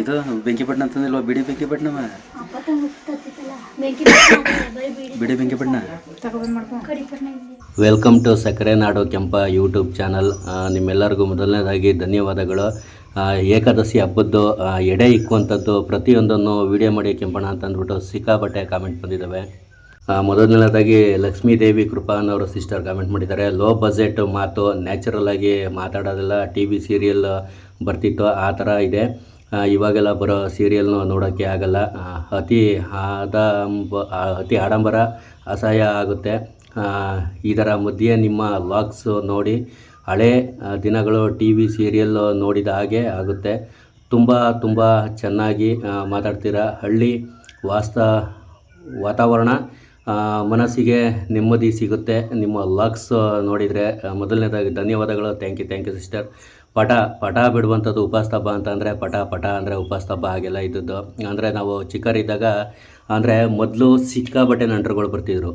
ಇದು ಬೆಂಕಿಪಟ್ಟಣ ಇಲ್ವಾ? ಬಿಡಿ ಬೆಂಕಿಪಟ್ಟಣ ಬಿಡಿ ಬೆಂಕಿಪಟ್ಟಣ? ವೆಲ್ಕಮ್ ಟು ಸಕ್ಕರೆ ನಾಡು ಕೆಂಪ ಯೂಟ್ಯೂಬ್ ಚಾನಲ್. ನಿಮ್ಮೆಲ್ಲರಿಗೂ ಮೊದಲನೇದಾಗಿ ಧನ್ಯವಾದಗಳು. ಏಕಾದಶಿ ಹಬ್ಬದ್ದು ಎಡೆ ಇಕ್ಕುವಂಥದ್ದು ಪ್ರತಿಯೊಂದನ್ನು ವಿಡಿಯೋ ಮಾಡಿ ಕೆಂಪಣ ಅಂತ ಅಂದ್ಬಿಟ್ಟು ಸಿಕ್ಕಾಪಟ್ಟೆ ಕಾಮೆಂಟ್ ಬಂದಿದ್ದಾವೆ. ಮೊದಲನೇದಾಗಿ ಲಕ್ಷ್ಮೀ ದೇವಿ ಕೃಪಾ ಅನ್ನೋರು ಸಿಸ್ಟರ್ ಕಾಮೆಂಟ್ ಮಾಡಿದ್ದಾರೆ. ಲೋ ಬಜೆಟ್ ಮಾತು ನ್ಯಾಚುರಲ್ ಆಗಿ ಮಾತಾಡೋದಿಲ್ಲ. ಟಿ ವಿ ಸೀರಿಯಲ್ ಬರ್ತಿತ್ತು. ಆ ಥರ ಇದೆ. ಇವಾಗೆಲ್ಲ ಬರೋ ಸೀರಿಯಲ್ನು ನೋಡೋಕ್ಕೆ ಆಗಲ್ಲ. ಅತಿ ಆಡಂಬ ಅತಿ ಆಡಂಬರ ಅಸಹ್ಯ ಆಗುತ್ತೆ. ಇದರ ಮಧ್ಯೆ ನಿಮ್ಮ ವ್ಲಾಗ್ಸ್ ನೋಡಿ, ಹಳೆ ದಿನಗಳು ಟಿ ವಿ ಸೀರಿಯಲ್ ನೋಡಿದ ಹಾಗೆ ಆಗುತ್ತೆ. ತುಂಬ ತುಂಬ ಚೆನ್ನಾಗಿ ಮಾತಾಡ್ತೀರ. ಹಳ್ಳಿ ವಾಸ್ತ, ವಾತಾವರಣ ಮನಸ್ಸಿಗೆ ನೆಮ್ಮದಿ ಸಿಗುತ್ತೆ. ನಿಮ್ಮ ಲಾಗ್ಸ್ ನೋಡಿದರೆ ಮೊದಲನೇದಾಗಿ ಧನ್ಯವಾದಗಳು. Thank you thank you sister ಪಟ ಪಟ ಬಿಡುವಂಥದ್ದು ಉಪಸ್ತಬ್ಬ ಅಂತಂದರೆ ಪಟ ಪಟ ಅಂದರೆ ಉಪಸ್ತಬ್ಬ ಹಾಗೆಲ್ಲ ಇದ್ದದ್ದು. ಅಂದರೆ ನಾವು ಚಿಕ್ಕರಿದ್ದಾಗ, ಅಂದರೆ ಮೊದಲು ಸಿಕ್ಕಾಬಟ್ಟೆ ನಂಟರುಗಳು ಬರ್ತಿದ್ರು.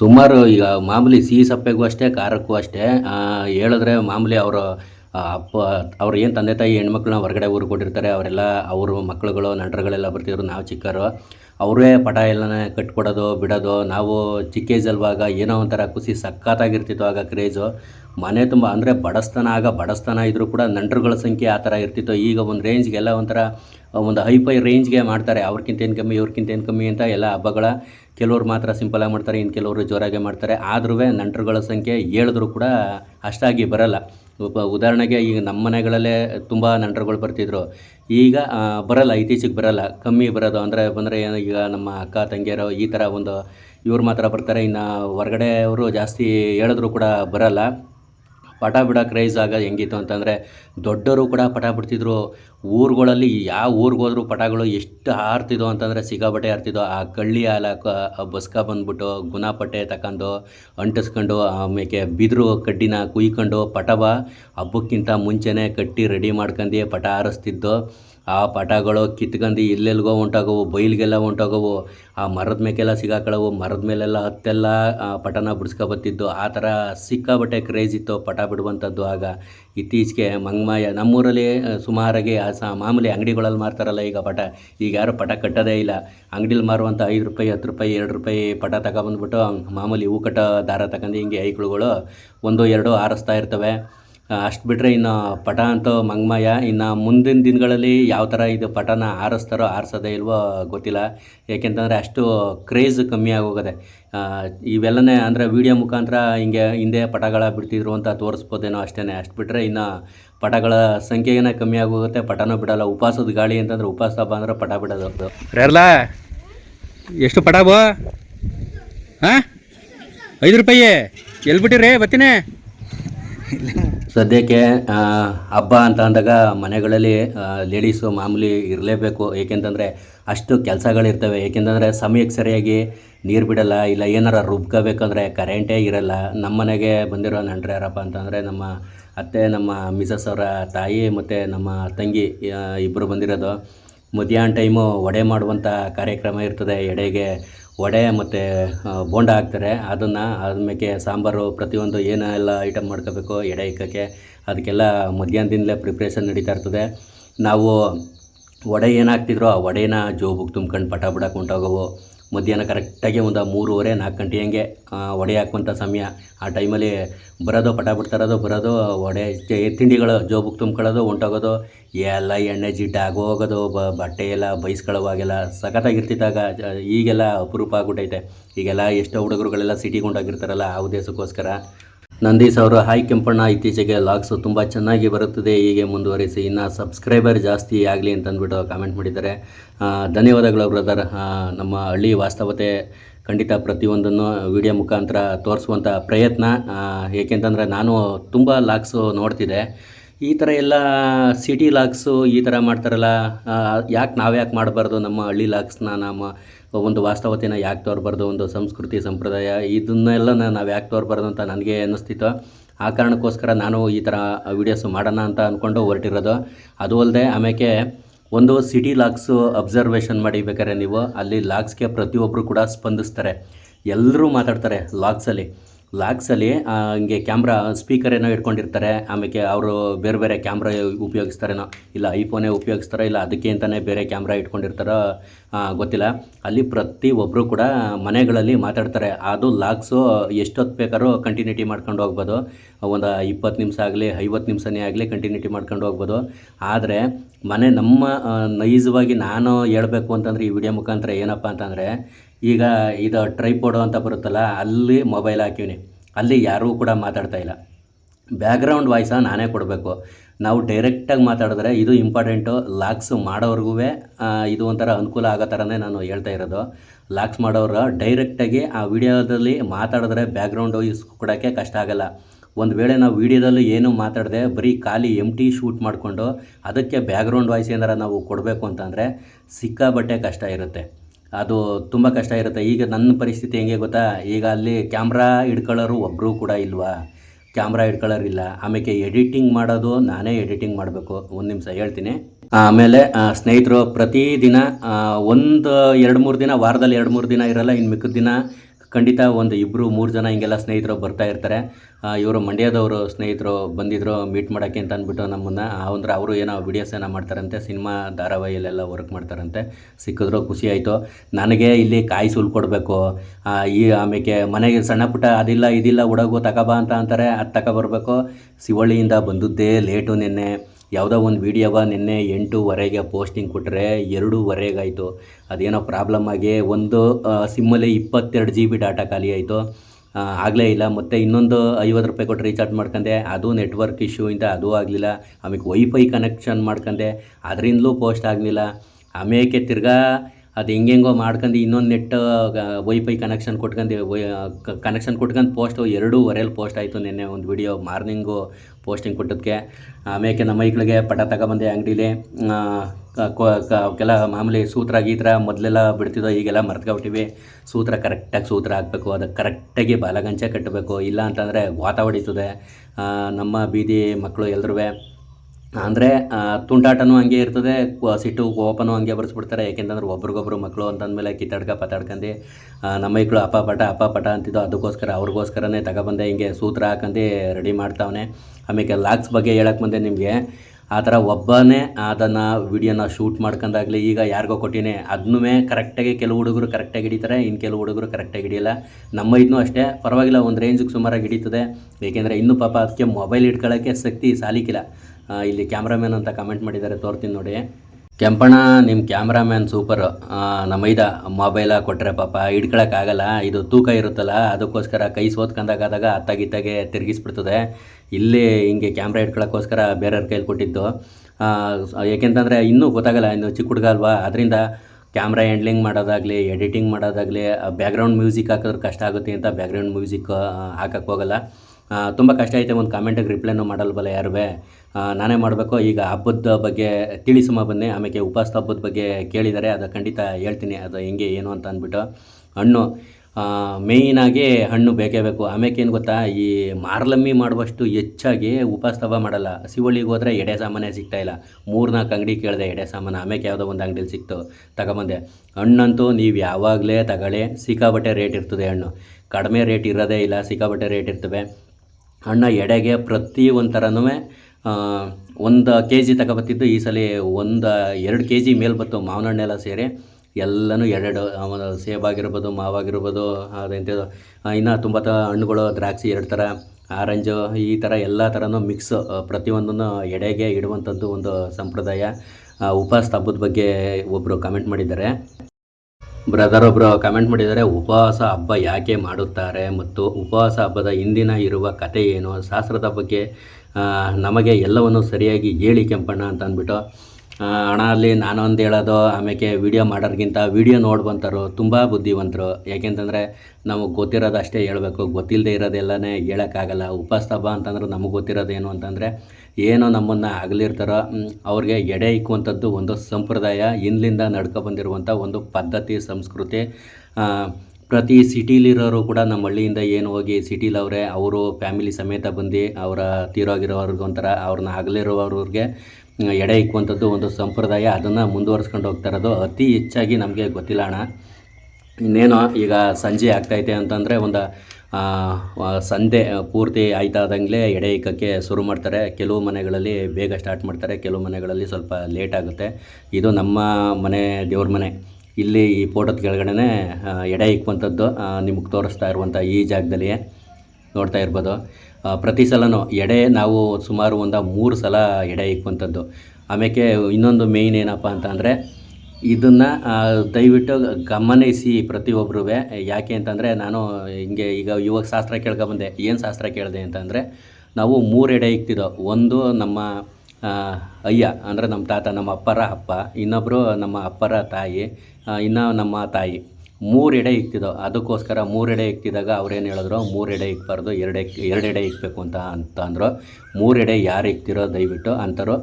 ಸುಮಾರು ಈಗ ಮಾಮೂಲಿ ಸಿಹಿ ಸಪ್ಪೆಗೂ ಅಷ್ಟೇ, ಖಾರಕ್ಕೂ ಅಷ್ಟೇ. ಹೇಳಿದ್ರೆ ಮಾಮೂಲಿ ಅವರು ಅಪ್ಪ, ಅವ್ರು ಏನು ತಂದೆ ತಾಯಿ, ಹೆಣ್ಮಕ್ಳನ್ನ ಹೊರಗಡೆ ಊರು ಕೊಟ್ಟಿರ್ತಾರೆ ಅವರೆಲ್ಲ ಅವರು ಮಕ್ಕಳುಗಳು ನಂಟರುಗಳೆಲ್ಲ ಬರ್ತಿದ್ರು ನಾವು ಚಿಕ್ಕರು. ಅವರೇ ಪಟ ಎಲ್ಲನೇ ಕಟ್ಕೊಡೋದು, ಬಿಡೋದು. ನಾವು ಚಿಕ್ಕ ಏಜಲ್ವಾಗ ಏನೋ ಒಂಥರ ಖುಷಿ ಸಖತ್ತಾಗಿರ್ತಿತ್ತು ಆಗ ಕ್ರೇಜು. ಮನೆ ತುಂಬ ಅಂದರೆ ಬಡಸ್ತನ ಆಗ ಬಡಸ್ತನ ಇದ್ದರೂ ಕೂಡ ನಂಟರುಗಳ ಸಂಖ್ಯೆ ಆ ಥರ ಇರ್ತಿತ್ತು. ಈಗ ಒಂದು ರೇಂಜ್ಗೆಲ್ಲ ಒಂಥರ, ಒಂದು ಹೈಫೈ ರೇಂಜ್ಗೆ ಮಾಡ್ತಾರೆ. ಅವ್ರಿಗಿಂತ ಏನು ಕಮ್ಮಿ ಇವ್ರಿಗಿಂತ ಏನು ಕಮ್ಮಿ ಅಂತ ಎಲ್ಲ ಹಬ್ಬಗಳ ಕೆಲವರು ಮಾತ್ರ ಸಿಂಪಲಾಗಿ ಮಾಡ್ತಾರೆ ಇನ್ನು ಕೆಲವರು ಜೋರಾಗೆ ಮಾಡ್ತಾರೆ. ಆದ್ರೂ ನಂಟರುಗಳ ಸಂಖ್ಯೆ ಹೇಳಿದ್ರು ಕೂಡ ಅಷ್ಟಾಗಿ ಬರಲ್ಲ. ಉದಾಹರಣೆಗೆ ಈಗ ನಮ್ಮ ಮನೆಗಳಲ್ಲೇ ತುಂಬ ನಂಟರುಗಳು ಬರ್ತಿದ್ರು. ಈಗ ಬರಲ್ಲ, ಇತ್ತೀಚೆಗೆ ಬರಲ್ಲ. ಕಮ್ಮಿ ಬರೋದು ಅಂದರೆ ಬಂದರೆ ಏನು ಈಗ ನಮ್ಮ ಅಕ್ಕ, ತಂಗಿಯರು ಈ ಥರ ಒಂದು ಇವ್ರು ಮಾತ್ರ ಬರ್ತಾರೆ. ಇನ್ನು ಹೊರಗಡೆ ಅವರು ಜಾಸ್ತಿ ಹೇಳಿದ್ರು ಕೂಡ ಬರಲ್ಲ. ಪಟ ಬಿಡೋ ಕ್ರೇಜ್ ಆಗ ಹೆಂಗಿತ್ತು ಅಂತಂದರೆ ದೊಡ್ಡವರು ಕೂಡ ಪಟ ಬಿಡ್ತಿದ್ರು. ಊರುಗಳಲ್ಲಿ ಯಾವ ಊರಿಗೆ ಹೋದರೂ ಪಟಗಳು ಎಷ್ಟು ಹಾರ್ತಿದ್ವು ಅಂತಂದರೆ ಸಿಕ್ಕಾಪಟ್ಟೆ ಹಾರ್ತಿದ್ವು ಆ ಕಳ್ಳಿ ಹಾಲಕ ಬಸ್ಕ ಬಂದ್ಬಿಟ್ಟು ಗುಣಪಟ್ಟೆ ತಗೊಂಡು ಅಂಟಿಸ್ಕೊಂಡು ಆಮೇಲೆ ಬಿದಿರು ಕಡ್ಡಿನ ಕುಯ್ಕೊಂಡು ಪಟವ ಹಬ್ಬಕ್ಕಿಂತ ಮುಂಚೆನೇ ಕಟ್ಟಿ ರೆಡಿ ಮಾಡ್ಕೊಂಡು ಪಟ ಹಾರಿಸ್ತಿದ್ದು ಆ ಪಟಗಳು ಕಿತ್ಕೊಂಡು ಎಲ್ಲೆಲ್ಗೋ ಹೊಂಟೋಗವು ಬೈಲ್ಗೆಲ್ಲ ಹೊಂಟೋಗವು ಆ ಮರದ ಮೇಕೆಲ್ಲ ಸಿಗಾಕಳವು, ಮರದ ಮೇಲೆಲ್ಲ ಹತ್ತೆಲ್ಲ ಪಟನ ಬಿಡಿಸ್ಕೊಬತ್ತಿದ್ದು ಆ ಥರ ಸಿಕ್ಕಾಬಟ್ಟೆ ಕ್ರೇಜ್ ಇತ್ತು ಪಟ ಬಿಡುವಂಥದ್ದು ಆಗ. ಇತ್ತೀಚೆಗೆ ಮಂಗಮಾಯ ನಮ್ಮೂರಲ್ಲಿ ಸುಮಾರಾಗಿ ಆ ಸ ಮಾಮೂಲಿ ಅಂಗಡಿಗಳಲ್ಲಿ ಮಾರ್ತಾರಲ್ಲ ಈಗ ಪಟ. ಈಗ ಯಾರು ಪಟ ಕಟ್ಟೋದೇ ಇಲ್ಲ. ಅಂಗಡಿಲಿ ಮಾರುವಂಥ ಐದು ರೂಪಾಯಿ, ಹತ್ತು ರೂಪಾಯಿ, ಎರಡು ರೂಪಾಯಿ ಪಟ ತಗೊಬಂದ್ಬಿಟ್ಟು ಮಾಮೂಲಿ ಹೂ ಕಟ್ಟೋ ದಾರ ತಗೊಂಡು ಹಿಂಗೆ ಐಕ್ಳುಗಳು ಒಂದು, ಎರಡು ಆರಿಸ್ತಾ ಇರ್ತವೆ. ಅಷ್ಟು ಬಿಟ್ಟರೆ ಇನ್ನು ಪಟ ಅಂತೂ ಮಂಗಮಯ ಇನ್ನು ಮುಂದಿನ ದಿನಗಳಲ್ಲಿ ಯಾವ ಥರ ಇದು ಪಟನ ಆರಿಸ್ತಾರೋ ಆರಿಸೋದೇ ಇಲ್ವೋ ಗೊತ್ತಿಲ್ಲ. ಏಕೆಂತಂದರೆ ಅಷ್ಟು ಕ್ರೇಜ್ ಕಮ್ಮಿ ಆಗೋಗಿದೆ. ಇವೆಲ್ಲನೇ ಅಂದರೆ ವೀಡಿಯೋ ಮುಖಾಂತರ ಹಿಂಗೆ ಹಿಂದೆ ಪಟಗಳ ಬಿಡ್ತಿದ್ರು ಅಂತ ತೋರಿಸ್ಬೋದೇನೋ ಅಷ್ಟೇ ಅಷ್ಟು ಬಿಟ್ಟರೆ ಇನ್ನು ಪಟಗಳ ಸಂಖ್ಯೆನೇ ಕಮ್ಮಿ ಆಗೋಗುತ್ತೆ. ಪಟನೂ ಬಿಡಲ್ಲ. ಉಪವಾಸದ ಗಾಳಿ ಅಂತಂದ್ರೆ ಉಪವಾಸ ಹಬ್ಬ ಅಂದ್ರೆ ಪಟ ಬಿಡೋದು ಯಾರಲ್ಲ ಎಷ್ಟು ಬೋ ಹಾಂ? ಐದು ರೂಪಾಯಿ. ಎಲ್ಲಿ ಬಿಟ್ಟಿರಿ? ಬತ್ತೀನಿ ಸದ್ಯಕ್ಕೆ ಹಬ್ಬ ಅಂತ ಅಂದಾಗ ಮನೆಗಳಲ್ಲಿ ಲೇಡೀಸು ಮಾಮೂಲಿ ಇರಲೇಬೇಕು. ಏಕೆಂತಂದರೆ ಅಷ್ಟು ಕೆಲಸಗಳಿರ್ತವೆ. ಏಕೆಂತಂದರೆ ಸಮಯಕ್ಕೆ ಸರಿಯಾಗಿ ನೀರು ಬಿಡಲ್ಲ, ಇಲ್ಲ ಏನಾರ ರುಬ್ಕೋಬೇಕಂದ್ರೆ ಕರೆಂಟೇ ಇರಲ್ಲ. ನಮ್ಮ ಮನೆಗೆ ಬಂದಿರೋ ನಂಟ್ರು ಯಾರಪ್ಪ ಅಂತಂದರೆ ನಮ್ಮ ಅತ್ತೆ, ನಮ್ಮ ಮಿಸಸ್ ಅವರ ತಾಯಿ ಮತ್ತು ನಮ್ಮ ತಂಗಿ ಇಬ್ಬರು ಬಂದಿರೋದು. ಮಧ್ಯಾಹ್ನ ಟೈಮು ವಡೆ ಮಾಡುವಂಥ ಕಾರ್ಯಕ್ರಮ ಇರ್ತದೆ ಎಡೆಗೆ. ವಡೆ ಮತ್ತು ಬೋಂಡ ಹಾಕ್ತಾರೆ. ಅದನ್ನು ಆದ್ಮೇಲೆ ಸಾಂಬಾರು ಪ್ರತಿಯೊಂದು ಏನೆಲ್ಲ ಐಟಮ್ ಮಾಡ್ಕೋಬೇಕು, ಎಡೆ ಇಕ್ಕಕ್ಕೆ ಅದಕ್ಕೆಲ್ಲ ಮಧ್ಯಾಹ್ನದಿಂದಲೇ ಪ್ರಿಪ್ರೇಷನ್ ನಡೀತಾ ಇರ್ತದೆ. ನಾವು ವಡೆ ಏನು ಹಾಕ್ತಿದ್ರೋ ಆ ವಡೆನ ಜೋಬಿಗೆ ತುಂಬ್ಕೊಂಡು ಪಟ ಬಿಡಕ್ಕೆ ಹೊಂಟೋಗವು ಮಧ್ಯಾಹ್ನ ಕರೆಕ್ಟಾಗಿ ಒಂದು ಮೂರುವರೆ, ನಾಲ್ಕು ಗಂಟೆ ಹಂಗೆ ಒಡೆ ಹಾಕುವಂಥ ಸಮಯ. ಆ ಟೈಮಲ್ಲಿ ಬರೋದು, ಪಟ ಬಿಡ್ತಾರೋದು ಬರೋದು ಒಡೆ ತಿಂಡಿಗಳು, ಜೋಬಿಗೆ ತುಂಬ್ಕೊಳ್ಳೋದು ಹೊಂಟೋಗೋದು ಎಲ್ಲ ಎಣ್ಣೆ ಜಿಡ್ಡಾಗಿ ಹೋಗೋದು ಬಟ್ಟೆ ಎಲ್ಲ ಬೈಸ್ಕೊಳ್ಳೋವಾಗೆಲ್ಲ ಸಖತ್ತಾಗಿರ್ತಿದ್ದಾಗ ಈಗೆಲ್ಲ ಅಪರೂಪ ಆಗ್ಬಿಟ್ಟೈತೆ. ಈಗೆಲ್ಲ ಎಷ್ಟೋ ಹುಡುಗರುಗಳೆಲ್ಲ ಸಿಟಿಗೆ ಹೊಂಟೋಗಿರ್ತಾರಲ್ಲ ಆ ಉದ್ದೇಶಕ್ಕೋಸ್ಕರ. ನಂದೀಶ್ ಅವರು ಹಾಯ್ ಕೆಂಪಣ್ಣ, ಇತ್ತೀಚೆಗೆ ಲಾಗ್ಸು ತುಂಬ ಚೆನ್ನಾಗಿ ಬರುತ್ತದೆ, ಹೀಗೆ ಮುಂದುವರಿಸಿ. ಇನ್ನು ಸಬ್ಸ್ಕ್ರೈಬರ್ ಜಾಸ್ತಿ ಆಗಲಿ ಅಂತ ಅಂದ್ಬಿಟ್ಟು ಕಾಮೆಂಟ್ ಮಾಡಿದ್ದಾರೆ ಧನ್ಯವಾದಗಳು ಬ್ರದರ್ ನಮ್ಮ ಹಳ್ಳಿ ವಾಸ್ತವತೆ ಖಂಡಿತ ಪ್ರತಿಯೊಂದನ್ನು ವಿಡಿಯೋ ಮುಖಾಂತರ ತೋರಿಸುವಂಥ ಪ್ರಯತ್ನ. ಏಕೆಂತಂದರೆ ನಾನು ತುಂಬ ಲಾಗ್ಸು ನೋಡ್ತಿದ್ದೆ. ಈ ಥರ ಎಲ್ಲ ಸಿಟಿ ಲಾಕ್ಸು ಈ ಥರ ಮಾಡ್ತಾರಲ್ಲ ಯಾಕೆ ನಾವು ಯಾಕೆ ಮಾಡಬಾರ್ದು ನಮ್ಮ ಹಳ್ಳಿ ಲಾಕ್ಸ್ನ ನಮ್ಮ ಒಂದು ವಾಸ್ತವತೆನ ಯಾಕೆ ತೋರ್ಬಾರ್ದು, ಒಂದು ಸಂಸ್ಕೃತಿ, ಸಂಪ್ರದಾಯ, ಇದನ್ನೆಲ್ಲ ನಾವು ಯಾಕೆ ತೋರ್ಬಾರ್ದು ಅಂತ ನನಗೆ ಅನ್ನಿಸ್ತಿತ್ತು ಆ ಕಾರಣಕ್ಕೋಸ್ಕರ ನಾನು ಈ ಥರ ವೀಡಿಯೋಸ್ ಮಾಡೋಣ ಅಂತ ಅಂದ್ಕೊಂಡು ಹೊರಟಿರೋದು. ಅದು ಅಲ್ಲದೆ ಆಮೇಲೆ ಒಂದು ಸಿಟಿ ಲಾಕ್ಸು ಅಬ್ಸರ್ವೇಷನ್ ಮಾಡಿ ನೀವು, ಅಲ್ಲಿ ಲಾಕ್ಸ್ಗೆ ಪ್ರತಿಯೊಬ್ಬರು ಕೂಡ ಸ್ಪಂದಿಸ್ತಾರೆ. ಎಲ್ಲರೂ ಮಾತಾಡ್ತಾರೆ ಲಾಗ್ಸಲ್ಲಿ ಹಂಗೆ ಕ್ಯಾಮ್ರಾ ಸ್ಪೀಕರ್ ಏನೋ ಇಟ್ಕೊಂಡಿರ್ತಾರೆ ಆಮೇಲೆ ಅವರು ಬೇರೆ ಬೇರೆ ಕ್ಯಾಮ್ರಾ ಉಪಯೋಗಿಸ್ತಾರೇನೋ, ಇಲ್ಲ ಐಫೋನೇ ಉಪಯೋಗಿಸ್ತಾರೋ, ಇಲ್ಲ ಅದಕ್ಕೆ ಅಂತಲೇ ಬೇರೆ ಕ್ಯಾಮ್ರಾ ಇಟ್ಕೊಂಡಿರ್ತಾರೋ ಗೊತ್ತಿಲ್ಲ. ಅಲ್ಲಿ ಪ್ರತಿ ಒಬ್ಬರು ಕೂಡ ಮನೆಗಳಲ್ಲಿ ಮಾತಾಡ್ತಾರೆ. ಅದು ಲಾಕ್ಸು ಎಷ್ಟೊತ್ತು ಬೇಕಾದ್ರೂ ಕಂಟಿನ್ಯೂಟಿ ಮಾಡ್ಕೊಂಡು ಹೋಗ್ಬೋದು. ಒಂದು ಇಪ್ಪತ್ತು ನಿಮಿಷ ಆಗಲಿ, ಐವತ್ತು ನಿಮಿಷನೇ ಆಗಲಿ ಕಂಟಿನ್ಯೂಟಿ ಮಾಡ್ಕೊಂಡು ಹೋಗ್ಬೋದು. ಆದರೆ ಮನೆ ನಮ್ಮ ನೈಜವಾಗಿ ನಾನು ಹೇಳಬೇಕು ಅಂತಂದರೆ ಈ ವಿಡಿಯೋ ಮುಖಾಂತರ ಏನಪ್ಪ ಅಂತಂದರೆ ಈಗ ಇದು ಟ್ರೈಪೋಡು ಅಂತ ಬರುತ್ತಲ್ಲ, ಅಲ್ಲಿ ಮೊಬೈಲ್ ಹಾಕಿವ್ನಿ. ಅಲ್ಲಿ ಯಾರೂ ಕೂಡ ಮಾತಾಡ್ತಾ ಇಲ್ಲ. ಬ್ಯಾಕ್ಗ್ರೌಂಡ್ ವಾಯ್ಸ ನಾನೇ ಕೊಡಬೇಕು. ನಾವು ಡೈರೆಕ್ಟಾಗಿ ಮಾತಾಡಿದ್ರೆ ಇದು ಇಂಪಾರ್ಟೆಂಟು ಲಾಕ್ಸ್ ಮಾಡೋರ್ಗೂ ಇದು ಒಂಥರ ಅನುಕೂಲ ಆಗೋ ಥರನೇ ನಾನು ಹೇಳ್ತಾ ಇರೋದು. ಲಾಕ್ಸ್ ಮಾಡೋರು ಡೈರೆಕ್ಟಾಗಿ ಆ ವಿಡಿಯೋದಲ್ಲಿ ಮಾತಾಡಿದ್ರೆ ಬ್ಯಾಕ್ಗ್ರೌಂಡ್ ವಾಯ್ಸ್ ಕೊಡೋಕ್ಕೆ ಕಷ್ಟ ಆಗಲ್ಲ. ಒಂದು ವೇಳೆ ನಾವು ವೀಡಿಯೋದಲ್ಲಿ ಏನೂ ಮಾತಾಡದೆ ಬರೀ ಖಾಲಿ ಎಂ ಟಿ ಶೂಟ್ ಮಾಡಿಕೊಂಡು ಅದಕ್ಕೆ ಬ್ಯಾಕ್ಗ್ರೌಂಡ್ ವಾಯ್ಸ್ ಏನಾರ ನಾವು ಕೊಡಬೇಕು ಅಂತಂದರೆ ಸಿಕ್ಕಾಬಟ್ಟೆ ಕಷ್ಟ ಇರುತ್ತೆ. ಅದು ತುಂಬ ಕಷ್ಟ ಇರುತ್ತೆ. ಈಗ ನನ್ನ ಪರಿಸ್ಥಿತಿ ಹೆಂಗೆ ಗೊತ್ತಾ? ಈಗ ಅಲ್ಲಿ ಕ್ಯಾಮ್ರಾ ಹಿಡ್ಕೊಳ್ಳೋರು ಒಬ್ಬರು ಕೂಡ ಇಲ್ವಾ? ಕ್ಯಾಮ್ರಾ ಇಟ್ಕೊಳ್ಳೋರಿಲ್ಲ ಆಮೇಲೆ ಎಡಿಟಿಂಗ್ ಮಾಡೋದು ನಾನೇ ಎಡಿಟಿಂಗ್ ಮಾಡಬೇಕು. ಒಂದು ನಿಮಿಷ ಹೇಳ್ತೀನಿ. ಆಮೇಲೆ ಸ್ನೇಹಿತರು ಪ್ರತಿದಿನ ಒಂದು, ಎರಡು, ಮೂರು ದಿನ, ವಾರದಲ್ಲಿ ಎರಡು, ಮೂರು ದಿನ ಇರಲ್ಲ ಇನ್ನು ಮಿಕ್ಕಿದ ದಿನ ಖಂಡಿತ ಒಂದು ಇಬ್ಬರು ಮೂರು ಜನ ಹಿಂಗೆಲ್ಲ ಸ್ನೇಹಿತರು ಬರ್ತಾ ಇರ್ತಾರೆ. ಇವರು ಮಂಡ್ಯದವರು ಸ್ನೇಹಿತರು ಬಂದಿದ್ದರು ಮೀಟ್ ಮಾಡೋಕ್ಕೆ ಅಂತ ಅಂದ್ಬಿಟ್ಟು ನಮ್ಮನ್ನು. ಅಂದರೆ ಅವರು ಏನೋ ವಿಡಿಯೋಸ್ ಏನೋ ಮಾಡ್ತಾರಂತೆ ಸಿನಿಮಾ ಧಾರಾವಾಹಿಯಲ್ಲೆಲ್ಲ ವರ್ಕ್ ಮಾಡ್ತಾರಂತೆ. ಸಿಕ್ಕಿದ್ರು, ಖುಷಿ ಆಯಿತು. ನನಗೆ ಇಲ್ಲಿ ಕಾಯಿ ಸುಲ್ ಕೊಡಬೇಕು. ಈ ಆಮೇಲೆ ಮನೆಗೆ ಸಣ್ಣ ಪುಟ್ಟ ಅದಿಲ್ಲ, ಇದಿಲ್ಲ, ಹುಡುಗು ತಗೋಬಾ ಅಂತ ಅಂತಾರೆ. ಅದು ತಗೊಬರ್ಬೇಕು ಶಿವಳ್ಳಿಯಿಂದ ಬಂದದ್ದೇ ಲೇಟು ನಿನ್ನೆ. ಯಾವುದೋ ಒಂದು ವೀಡಿಯೋವ ನಿನ್ನೆ ಎಂಟೂವರೆಗೆ ಪೋಸ್ಟಿಂಗ್ ಕೊಟ್ಟರೆ ಎರಡೂವರೆಗಾಯಿತು. ಅದೇನೋ ಪ್ರಾಬ್ಲಮ್ ಆಗಿ ಒಂದು ಸಿಮ್ಮಲ್ಲಿ ಇಪ್ಪತ್ತೆರಡು ಜಿ ಬಿ ಡಾಟಾ ಖಾಲಿ ಆಯಿತು. ಆಗಲೇ ಇಲ್ಲ. ಮತ್ತು ಇನ್ನೊಂದು ಐವತ್ತು ರೂಪಾಯಿ ಕೊಟ್ಟು ರೀಚಾರ್ಜ್ ಮಾಡ್ಕೊಂಡೆ ಅದು ನೆಟ್ವರ್ಕ್ ಇಶ್ಯೂ ಇಂದ ಅದು ಆಗಲಿಲ್ಲ. ಆಮೇಲೆ ವೈಫೈ ಕನೆಕ್ಷನ್ ಮಾಡ್ಕೊಂಡೆ ಅದರಿಂದಲೂ ಪೋಸ್ಟ್ ಆಗಲಿಲ್ಲ. ಆಮೇಲೆ ತಿರ್ಗಾ ಅದು ಹೆಂಗೆಂಗೋ ಮಾಡ್ಕೊಂಡು ಇನ್ನೊಂದು ನೆಟ್ ವೈಫೈ ಕನೆಕ್ಷನ್ ಕೊಟ್ಕೊಂಡು ಕನೆಕ್ಷನ್ ಕೊಟ್ಕೊಂಡು ಪೋಸ್ಟು ಎರಡೂವರೆಯಲ್ಲಿ ಪೋಸ್ಟ್ ಆಯಿತು ನಿನ್ನೆ ಒಂದು ವಿಡಿಯೋ ಮಾರ್ನಿಂಗು ಪೋಸ್ಟಿಂಗ್ ಕೊಟ್ಟದಕ್ಕೆ ಆಮೇಲೆ ನಮ್ಮ ಮೈಗಳಿಗೆ ಪಟ ತಗೊಬಂದೆ ಅಂಗಡೀಲಿ ಕೆಲ ಮಾಮೂಲಿ ಸೂತ್ರ ಗೀತ್ರ ಮೊದಲೆಲ್ಲ ಬಿಡ್ತಿದ್ದೋ ಈಗೆಲ್ಲ ಮರ್ತ್ಕೊಬಿಟ್ಟಿವಿ. ಸೂತ್ರ ಕರೆಕ್ಟಾಗಿ ಸೂತ್ರ ಹಾಕಬೇಕು ಅದಕ್ಕೆ ಕರೆಕ್ಟಾಗಿ ಬಾಲಗಂಚೆ ಕಟ್ಟಬೇಕು. ಇಲ್ಲ ಅಂತಂದರೆ ವಾತ ಹೊಡಿತದೆ ನಮ್ಮ ಬೀದಿ ಮಕ್ಕಳು ಎಲ್ರೂ ಅಂದರೆ ತುಂಟಾಟನೂ ಹಂಗೆ ಇರ್ತದೆ ಸಿಟ್ಟು ಕೋಪನೂ ಹಂಗೆ ಬರ್ಸ್ಬಿಡ್ತಾರೆ. ಯಾಕೆಂತಂದ್ರೆ ಒಬ್ರಿಗೊಬ್ರು ಮಕ್ಕಳು ಅಂತಂದಮೇಲೆ ಕಿತ್ತಾಡ್ಕ ಪತಾಡ್ಕಂಡು ಆ, ನಮ್ಮ ಮಕ್ಕಳು ಅಪ್ಪ ಪಟ ಅಪ್ಪ ಪಟ ಅಂತಿದ್ದು ಅದಕ್ಕೋಸ್ಕರ ಅವ್ರಿಗೋಸ್ಕರನೇ ತಗೊಬಂದೆ ಹಿಂಗೆ ಸೂತ್ರ ಹಾಕಂಡು ರೆಡಿ ಮಾಡ್ತಾವನೆ. ಆಮೇಲೆ ಲಾಕ್ಸ್ ಬಗ್ಗೆ ಹೇಳಕ್ಕೆ ಬಂದೆ ನಿಮಗೆ. ಆ ಥರ ಒಬ್ಬನೇ ಅದನ್ನು ವಿಡಿಯೋನ ಶೂಟ್ ಮಾಡ್ಕೊಂಡಾಗಲಿ ಈಗ ಯಾರಿಗೋ ಕೊಟ್ಟಿನಿ. ಅದನ್ನೂ ಕರೆಕ್ಟಾಗಿ ಕೆಲವು ಹುಡುಗರು ಕರೆಕ್ಟಾಗಿ ಹಿಡಿತಾರೆ ಇನ್ನು ಕೆಲವು ಹುಡುಗರು ಕರೆಕ್ಟಾಗಿ ಹಿಡಿಯಲ್ಲ. ನಮ್ಮ ಇದನ್ನೂ ಅಷ್ಟೇ. ಪರವಾಗಿಲ್ಲ ಒಂದು ರೇಂಜಿಗೆ ಸುಮಾರಾಗಿ ಹಿಡಿತದೆ. ಏಕೆಂದರೆ ಇನ್ನೂ ಪಾಪ ಅದಕ್ಕೆ ಮೊಬೈಲ್ ಇಟ್ಕೊಳ್ಳೋಕ್ಕೆ ಶಕ್ತಿ ಸಾಲಿಕ್ಕಿಲ್ಲ. ಆ, ಇಲ್ಲಿ ಕ್ಯಾಮ್ರಾಮ್ಯಾನ್ ಅಂತ ಕಮೆಂಟ್ ಮಾಡಿದ್ದಾರೆ, ತೋರ್ತೀನಿ ನೋಡಿ. ಕೆಂಪಣ್ಣ ನಿಮ್ಮ ಕ್ಯಾಮ್ರಾಮ್ಯಾನ್ ಸೂಪರು ನಮ್ಮೈದ ಮೊಬೈಲ ಕೊಟ್ಟರೆ ಪಾಪ ಹಿಡ್ಕೊಳಕ್ಕಾಗಲ್ಲ ಇದು ತೂಕ ಇರುತ್ತಲ್ಲ, ಅದಕ್ಕೋಸ್ಕರ ಕೈ ಸೋತ್ಕೊಂಡಾಗಾದಾಗ ಅತ್ತಾಗಿತ್ತಾಗೆ ತಿರುಗಿಸ್ಬಿಡ್ತದೆ. ಇಲ್ಲಿ ಹಿಂಗೆ ಕ್ಯಾಮ್ರಾ ಹಿಡ್ಕೊಳಕ್ಕೋಸ್ಕರ ಬೇರೆಯವ್ರ ಕೈಲಿ ಕೊಟ್ಟಿದ್ದು. ಏಕೆಂತಂದರೆ ಇನ್ನೂ ಗೊತ್ತಾಗಲ್ಲ, ಇನ್ನು ಚಿಕ್ಕ ಹುಡುಗ ಅಲ್ವಾ? ಅದರಿಂದ ಕ್ಯಾಮ್ರಾ ಹ್ಯಾಂಡ್ಲಿಂಗ್ ಮಾಡೋದಾಗಲಿ ಎಡಿಟಿಂಗ್ ಮಾಡೋದಾಗಲಿ ಬ್ಯಾಕ್ಗ್ರೌಂಡ್ ಮ್ಯೂಸಿಕ್ ಹಾಕಿದ್ರೆ ಕಷ್ಟ ಆಗುತ್ತೆ ಅಂತ ಬ್ಯಾಕ್ಗ್ರೌಂಡ್ ಮ್ಯೂಸಿಕ್ ಹಾಕಕ್ಕೆ ಹೋಗಲ್ಲ. ತುಂಬ ಕಷ್ಟ ಐತೆ ಒಂದು ಕಾಮೆಂಟಿಗೆ ರಿಪ್ಲೈನೂ ಮಾಡಲ್ವಲ್ಲ ಯಾರೂ ನಾನೇ ಮಾಡಬೇಕು, ಈಗ ಹಬ್ಬದ ಬಗ್ಗೆ ತಿಳಿಸುಮ ಬನ್ನಿ ಆಮೇಲೆ ಉಪವಾಸ ಹಬ್ಬದ ಬಗ್ಗೆ ಕೇಳಿದ್ದಾರೆ ಅದು ಖಂಡಿತ ಹೇಳ್ತೀನಿ, ಅದು ಹೆಂಗೆ, ಏನು ಅಂತ ಅಂದ್ಬಿಟ್ಟು. ಹಣ್ಣು ಮೇಯ್ನಾಗಿ ಹಣ್ಣು ಬೇಕೇ ಬೇಕು. ಆಮೇಲೆ ಏನು ಗೊತ್ತಾ, ಈ ಮಾರ್ಲಮ್ಮಿ ಮಾಡುವಷ್ಟು ಹೆಚ್ಚಾಗಿ ಉಪಾಸ್ತವ ಮಾಡಲ್ಲ. ಸಿವಳಿಗೆ ಹೋದರೆ ಎಡೆ ಸಾಮಾನೇ ಸಿಗ್ತಾ ಇಲ್ಲ. ಮೂರ್ನಾಲ್ಕು ಅಂಗಡಿ ಕೇಳಿದೆ ಎಡೆ ಸಾಮಾನು ಆಮೇಲೆ ಯಾವುದೋ ಒಂದು ಅಂಗಡಿಲಿ ಸಿಕ್ತು, ತಗೊಂಬಂದೆ. ಹಣ್ಣಂತೂ ನೀವು ಯಾವಾಗಲೇ ತಗೊಳ್ಳಿ ಸಿಕ್ಕಾಬಟ್ಟೆ ರೇಟ್ ಇರ್ತದೆ ಹಣ್ಣು. ಕಡಿಮೆ ರೇಟ್ ಇರೋದೇ ಇಲ್ಲ ಸಿಕ್ಕಾಬಟ್ಟೆ ರೇಟ್ ಇರ್ತವೆ. ಹಣ್ಣ ಎಡೆಗೆ ಪ್ರತಿ ಒಂದು ಥರನೂ ಒಂದು ಕೆ ಜಿ ತಗೊಬತ್ತಿದ್ದು ಈ ಸಲ ಒಂದು ಎರಡು ಕೆ ಜಿ ಮೇಲೆ ಬತ್ತು ಮಾವಿನ ಎಲ್ಲ ಸೇರಿ ಎಲ್ಲನೂ ಎರಡೆರಡು ಸೇಬಾಗಿರ್ಬೋದು, ಮಾವಾಗಿರ್ಬೋದು ಅದೆಂಥದ್ದು ಇನ್ನು ತುಂಬ ತ ಹಣ್ಣುಗಳು, ದ್ರಾಕ್ಷಿ ಎರಡು ಥರ ಆರೆಂಜು ಈ ಥರ ಎಲ್ಲ ಥರನೂ ಮಿಕ್ಸ್ ಪ್ರತಿಯೊಂದನ್ನು ಎಡೆಗೆ ಇಡುವಂಥದ್ದು ಒಂದು ಸಂಪ್ರದಾಯ. ಉಪವಾಸ ಹಬ್ಬದ ಬಗ್ಗೆ ಒಬ್ಬರು ಕಮೆಂಟ್ ಮಾಡಿದ್ದಾರೆ. ಬ್ರದರ್ ಒಬ್ಬರು ಕಮೆಂಟ್ ಮಾಡಿದ್ದಾರೆ, ಉಪವಾಸ ಹಬ್ಬ ಯಾಕೆ ಮಾಡುತ್ತಾರೆ ಮತ್ತು ಉಪವಾಸ ಹಬ್ಬದ ಹಿಂದಿನ ಇರುವ ಕಥೆ ಏನು? ಶಾಸ್ತ್ರದ ಬಗ್ಗೆ ನಮಗೆ ಎಲ್ಲವನ್ನು ಸರಿಯಾಗಿ ಹೇಳಿ ಕೆಂಪಣ್ಣ ಅಂತ ಅಂದ್ಬಿಟ್ಟು ಹಣ ಅಲ್ಲಿ ನಾನೊಂದು ಹೇಳೋದು ಆಮೇಲೆ ವಿಡಿಯೋ ಮಾಡೋರ್ಗಿಂತ ವಿಡಿಯೋ ನೋಡಿ ಬಂತರು, ತುಂಬ ಬುದ್ಧಿವಂತರು. ಯಾಕೆಂತಂದರೆ ನಮಗೆ ಗೊತ್ತಿರೋದು ಅಷ್ಟೇ ಹೇಳಬೇಕು ಗೊತ್ತಿಲ್ಲದೆ ಇರೋದೆಲ್ಲನೇ ಹೇಳೋಕ್ಕಾಗಲ್ಲ. ಉಪಸ್ತಭ ಅಂತಂದ್ರೆ ನಮಗೆ ಗೊತ್ತಿರೋದು ಏನು ಅಂತಂದರೆ ಏನೋ ನಮ್ಮನ್ನು ಅಗಲಿರ್ತಾರೋ ಅವ್ರಿಗೆ ಎಡೆ ಇಕ್ಕುವಂಥದ್ದು ಒಂದು ಸಂಪ್ರದಾಯ ಹಿಂದ್ಲಿಂದ ನಡ್ಕೊ ಬಂದಿರುವಂಥ ಒಂದು ಪದ್ಧತಿ, ಸಂಸ್ಕೃತಿ. ಪ್ರತಿ ಸಿಟಿಲಿರೋರು ಕೂಡ ನಮ್ಮ ಹಳ್ಳಿಯಿಂದ ಏನು ಹೋಗಿ ಸಿಟಿಲವ್ರೆ, ಅವರು ಫ್ಯಾಮಿಲಿ ಸಮೇತ ಬಂದು ಅವರ ತೀರೋಗಿರೋರ್ಗೊಂಥರ ಅವ್ರನ್ನ ಅಗಲಿರೋವ್ರಿಗೆ ಎಡೆ ಇಕ್ಕುವಂಥದ್ದು ಒಂದು ಸಂಪ್ರದಾಯ. ಅದನ್ನು ಮುಂದುವರಿಸ್ಕೊಂಡು ಹೋಗ್ತಾ ಇರೋದು ಅತಿ ಹೆಚ್ಚಾಗಿ ನಮಗೆ ಗೊತ್ತಿಲ್ಲ ಅಣ್ಣ. ಇನ್ನೇನೋ ಈಗ ಸಂಜೆ ಆಗ್ತೈತೆ ಅಂತಂದರೆ ಒಂದು ಸಂಧೆ ಪೂರ್ತಿ ಆಯ್ತಾದಂಗಲೇ ಎಡೆ ಇಕ್ಕಕ್ಕೆ ಶುರು ಮಾಡ್ತಾರೆ. ಕೆಲವು ಮನೆಗಳಲ್ಲಿ ಬೇಗ ಸ್ಟಾರ್ಟ್ ಮಾಡ್ತಾರೆ, ಕೆಲವು ಮನೆಗಳಲ್ಲಿ ಸ್ವಲ್ಪ ಲೇಟ್ ಆಗುತ್ತೆ. ಇದು ನಮ್ಮ ಮನೆ, ದೇವ್ರ ಮನೆ. ಇಲ್ಲಿ ಈ ಫೋಟೋದ ಕೆಳಗಡೆ ಎಡೆ ಇಕ್ಕುವಂಥದ್ದು ನಿಮಗೆ ತೋರಿಸ್ತಾ ಇರುವಂಥ ಈ ಜಾಗದಲ್ಲಿಯೇ ನೋಡ್ತಾ ಇರ್ಬೋದು. ಪ್ರತಿ ಸಲನೂ ಎಡೆ ನಾವು ಸುಮಾರು ಒಂದು ಮೂರು ಸಲ ಎಡೆ ಇಕ್ಕುವಂಥದ್ದು ಆಮೇಲೆ ಇನ್ನೊಂದು ಮೇಯ್ನ್ ಏನಪ್ಪ ಅಂತಂದರೆ ಇದನ್ನು ದಯವಿಟ್ಟು ಗಮನಿಸಿ ಪ್ರತಿಯೊಬ್ಬರೂ ಯಾಕೆ ಅಂತಂದರೆ ನಾನು ಹಿಂಗೆ ಈಗ ಇವಾಗ ಶಾಸ್ತ್ರ ಕೇಳ್ಕೊಬಂದೆ ಏನು ಶಾಸ್ತ್ರ ಕೇಳಿದೆ ಅಂತಂದರೆ ನಾವು ಮೂರು ಎಡೆ ಇಕ್ತಿದ್ದೋ ಒಂದು ನಮ್ಮ ಅಯ್ಯ, ಅಂದರೆ ನಮ್ಮ ತಾತ, ನಮ್ಮ ಅಪ್ಪರ ಅಪ್ಪ ಇನ್ನೊಬ್ಬರು ನಮ್ಮ ಅಪ್ಪರ ತಾಯಿ ಇನ್ನು ನಮ್ಮ ತಾಯಿ. ಮೂರು ಎಡೆ ಇಕ್ತಿದ್ದೋ ಅದಕ್ಕೋಸ್ಕರ ಮೂರು ಎಡೆ ಇಕ್ತಿದ್ದಾಗ ಅವ್ರೇನು ಹೇಳಿದ್ರು? ಮೂರು ಎಡೆ ಇಕ್ಬಾರ್ದು ಎರಡು ಎರಡು ಎಡೆ ಇಕ್ಬೇಕು ಅಂತ ಅಂತ ಅಂದರು. ಮೂರು ಎಡೆ ಯಾರು ಇಕ್ತಿರೋ ದಯವಿಟ್ಟು ಅಂತಾರೋ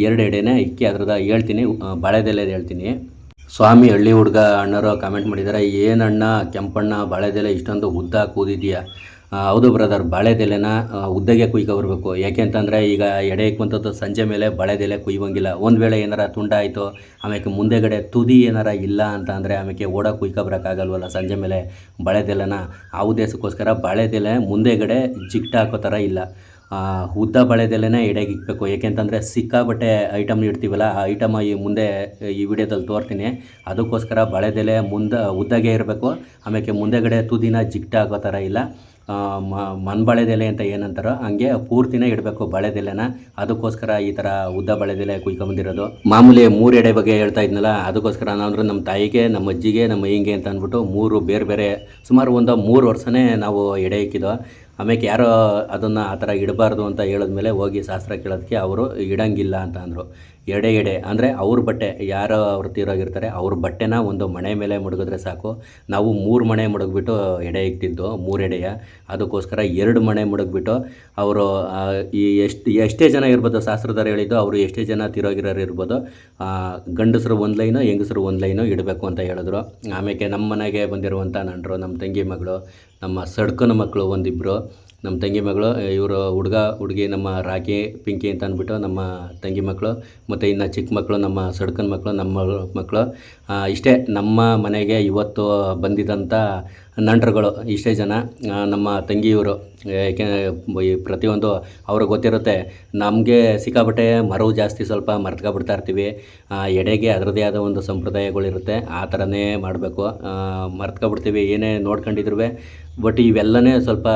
ಎರಡು ಇಕ್ಕಿ ಅದ್ರದ್ದು ಹೇಳ್ತೀನಿ. ಆ, ಬಾಳೆದೆಲೆದು ಹೇಳ್ತೀನಿ. ಸ್ವಾಮಿ ಹಳ್ಳಿ ಹುಡುಗ ಅಣ್ಣರು ಕಾಮೆಂಟ್ ಮಾಡಿದ್ದಾರೆ ಏನಣ್ಣ ಕೆಂಪಣ್ಣ ಬಾಳೆದೆಲೆ ಇಷ್ಟೊಂದು ಉದ್ದ ಕೂದಿದೆಯಾ ಹೌದು ಬ್ರದರ್ ಬಾಳೆದೆಲೆನ ಉದ್ದಗೆ ಕುಯ್ಕೊ ಬರಬೇಕು. ಯಾಕೆ ಅಂತಂದರೆ ಈಗ ಎಡೆ ಇಕ್ಕುವಂಥದ್ದು ಸಂಜೆ ಮೇಲೆ ಬಾಳೆದೆಲೆ ಕುಯ್ಯುವಂಗಿಲ್ಲ ಒಂದು ವೇಳೆ ಏನಾರ ತುಂಡ ಆಯಿತು ಆಮೇಲೆ ಮುಂದೆಗಡೆ ತುದಿ ಏನಾರ ಇಲ್ಲ ಅಂತ ಅಂದರೆ ಆಮೇಲೆ ಓಡ ಕುಯ್ಕೊ ಬರೋಕ್ಕಾಗಲ್ವಲ್ಲ ಸಂಜೆ ಮೇಲೆ ಬಾಳೆದೆಲೆನ ಆ ಉದ್ದೇಶಕ್ಕೋಸ್ಕರ ಬಾಳೆದೆಲೆ ಮುಂದೆಗಡೆ ಜಿಗ್ಟ ಹಾಕೋ ಥರ ಇಲ್ಲ. ಉದ್ದ ಬಳೆದೆಲೆನೇ ಎಡೆಗೆ ಇಕ್ಬೇಕು. ಏಕೆಂತಂದರೆ ಸಿಕ್ಕಾಬಟ್ಟೆ ಐಟಮ್ ಇಡ್ತೀವಲ್ಲ, ಆ ಐಟಮ್ ಈ ಮುಂದೆ ಈ ವಿಡಿಯೋದಲ್ಲಿ ತೋರ್ತೀನಿ. ಅದಕ್ಕೋಸ್ಕರ ಬಳೆದೆಲೆ ಮುಂದೆ, ಉದ್ದಗೆ ಇರಬೇಕು ಆಮೇಲೆ ಮುಂದೆಗಡೆ ತುದಿನ ಜಿಗ್ಟ ಆಗೋ ಥರ ಇಲ್ಲ. ಮನ್ಬಳೆದೆಲೆ ಅಂತ ಏನಂತಾರೋ ಹಂಗೆ ಪೂರ್ತಿನೇ ಇಡಬೇಕು ಬಳೆದೆಲೆನ. ಅದಕ್ಕೋಸ್ಕರ ಈ ಥರ ಉದ್ದ ಬಳೆದೆಲೆ ಕುಯ್ಕೊಂಬಂದಿರೋದು. ಮಾಮೂಲಿ ಮೂರು ಎಡೆ ಬಗ್ಗೆ ಹೇಳ್ತಾ ಇದ್ನಲ್ಲ, ಅದಕ್ಕೋಸ್ಕರ ನಾವು ನಮ್ಮ ತಾಯಿಗೆ, ನಮ್ಮ ಅಜ್ಜಿಗೆ, ನಮ್ಮ ಹಿಂಗೆ ಅಂತ ಅಂದ್ಬಿಟ್ಟು ಮೂರು ಬೇರೆ ಬೇರೆ ಸುಮಾರು ಒಂದು ಮೂರು ವರ್ಷನೇ ನಾವು ಎಡೆ ಇಕ್ಕಿದ್ದೋ ಆಮೇಲೆ ಯಾರೋ ಅದನ್ನು ಆ ಥರ ಇಡಬಾರ್ದು ಅಂತ ಹೇಳಿದ್ಮೇಲೆ ಹೋಗಿ ಶಾಸ್ತ್ರ ಕೇಳೋದಕ್ಕೆ ಅವರು ಇಡಂಗಿಲ್ಲ ಅಂತ ಅಂದರು. ಎಡೆ ಎಡೆ. ಅಂದರೆ ಅವ್ರ ಬಟ್ಟೆ, ಯಾರೋ ಅವ್ರು ತೀರೋಗಿರ್ತಾರೆ, ಅವ್ರ ಬಟ್ಟೆನ ಒಂದು ಮಣೆ ಮೇಲೆ ಮುಡುಗಿದ್ರೆ ಸಾಕು. ನಾವು ಮೂರು ಮಣೆ ಮುಡುಗ್ಬಿಟ್ಟು ಎಡೆ ಇಕ್ತಿದ್ದು, ಮೂರು ಎಡೆಯ. ಅದಕ್ಕೋಸ್ಕರ ಎರಡು ಮಣೆ ಮುಡುಗ್ಬಿಟ್ಟು ಅವರು ಈ ಎಷ್ಟು, ಎಷ್ಟೇ ಜನ ಇರ್ಬೋದು ಶಾಸ್ತ್ರದಾರ ಹೇಳಿದ್ದು, ಅವರು ಎಷ್ಟೇ ಜನ ತೀರೋಗಿರೋರು ಇರ್ಬೋದು ಗಂಡಸರು ಒಂದು ಲೈನು, ಹೆಂಗಸರು ಒಂದು ಲೈನು ಇಡಬೇಕು ಅಂತ ಹೇಳಿದ್ರು. ಆಮೇಲೆ ನಮ್ಮ ಮನೆಗೆ ಬಂದಿರುವಂಥ ನಂಟರು ನಮ್ಮ ತಂಗಿ ಮಗಳು ನಮ್ಮ ಸಡ್ಕನ ಮಕ್ಕಳು ಒಂದಿಬ್ಬರು ನಮ್ಮ ತಂಗಿ ಮಗಳು ಇವರು ಹುಡುಗ, ಹುಡುಗಿ ನಮ್ಮ ರಾಖಿ ಪಿಂಕಿ ಅಂತ ಅಂದ್ಬಿಟ್ಟು ನಮ್ಮ ತಂಗಿ ಮಕ್ಕಳು ಮತ್ತು ಇನ್ನು ಚಿಕ್ಕ ಮಕ್ಕಳು ನಮ್ಮ ಸಡ್ಕನ ಮಕ್ಕಳು ನಮ್ಮ ಮಕ್ಕಳು ಇಷ್ಟೇ ನಮ್ಮ ಮನೆಗೆ ಇವತ್ತು ಬಂದಿದ್ದಂಥ ನಂಟರುಗಳು, ಇಷ್ಟೇ ಜನ ನಮ್ಮ ತಂಗಿಯವರು ಏಕೆ ಪ್ರತಿಯೊಂದು ಅವ್ರಿಗೆ ಗೊತ್ತಿರುತ್ತೆ, ನಮಗೆ ಸಿಕ್ಕಾಪಟ್ಟೆ ಮರವು ಜಾಸ್ತಿ ಸ್ವಲ್ಪ ಮರ್ತ್ಕೊಬಿಡ್ತಾ ಇರ್ತೀವಿ. ಎಡೆಗೆ ಅದರದೇ ಆದ ಒಂದು ಸಂಪ್ರದಾಯಗಳಿರುತ್ತೆ ಆ ಥರನೇ ಮಾಡಬೇಕು. ಮರ್ತ್ಕೊಬಿಡ್ತೀವಿ, ಏನೇ ನೋಡ್ಕೊಂಡಿದ್ರು ಬಟ್ ಇವೆಲ್ಲನೇ ಸ್ವಲ್ಪ